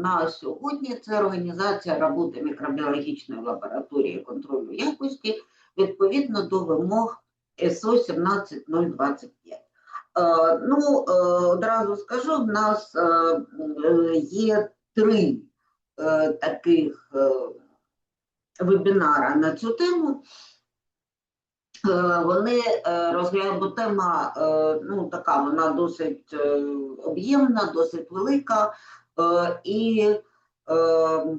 на сьогодні це організація роботи мікробіологічної лабораторії контролю якості відповідно до вимог СО 17025. Е, Ну, е, одразу скажу, в нас е, є три таких вебінара на цю тему. Вони е, тема ну, така, вона досить об'ємна, досить велика, і е,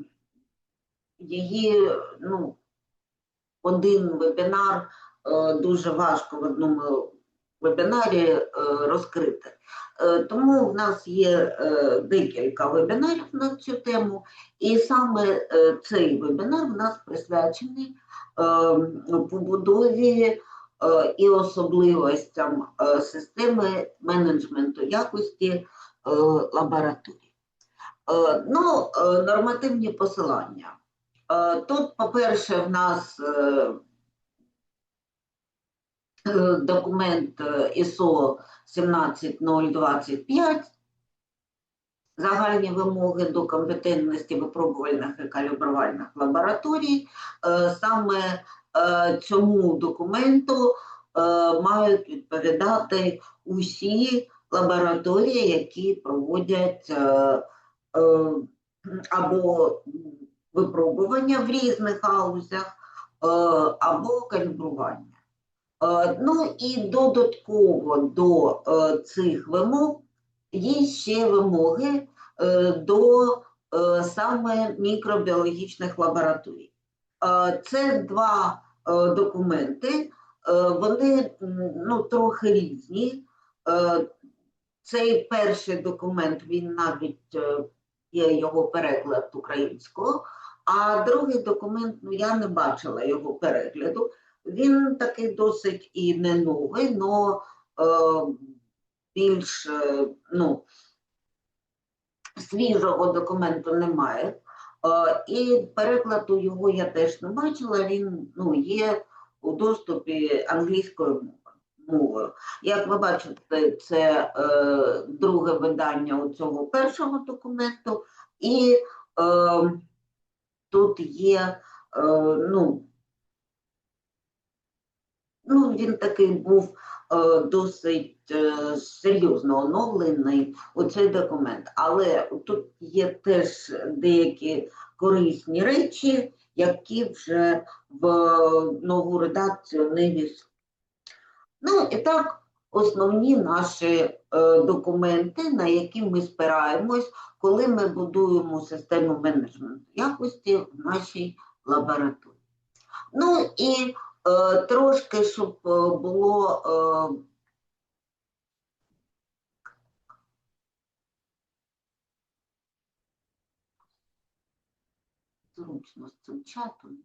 її ну, один вебінар е, дуже важко в одному вебінарі е, розкрити. Е, Тому в нас є е, декілька вебінарів на цю тему, і саме е, цей вебінар в нас присвячений е, побудові е, і особливостям е, системи менеджменту якості е, лабораторій. Е, Ну, е, нормативні посилання. Е, Тут, по-перше, в нас е, е, документ е, ISO 17025, загальні вимоги до компетентності випробувальних і калібрувальних лабораторій. Е, Саме е, цьому документу е, мають відповідати усі лабораторії, які проводять е, е, або випробування в різних гаузях, е, або калібрування. Е, Ну і додатково до е, цих вимог є ще вимоги до саме мікробіологічних лабораторій. Це два документи, вони ну, трохи різні. Цей перший документ, він навіть є його переклад українського, а другий документ, ну я не бачила його перегляду. Він такий досить і не новий, але більш е, ну, свіжого документу немає. Е, І перекладу його я теж не бачила, він ну, є у доступі англійською мовою. Як ви бачите, це е, друге видання у цього першого документу, і е, тут є, е, ну, ну, він такий був е, досить е, серйозно оновлений у цей документ. Але тут є теж деякі корисні речі, які вже в нову редакцію не війшли. Ну і так, основні наші е, документи, на які ми спираємось, коли ми будуємо систему менеджменту якості в нашій лабораторії. Ну і е, трошки, щоб е, було е, зручно з цим чатом.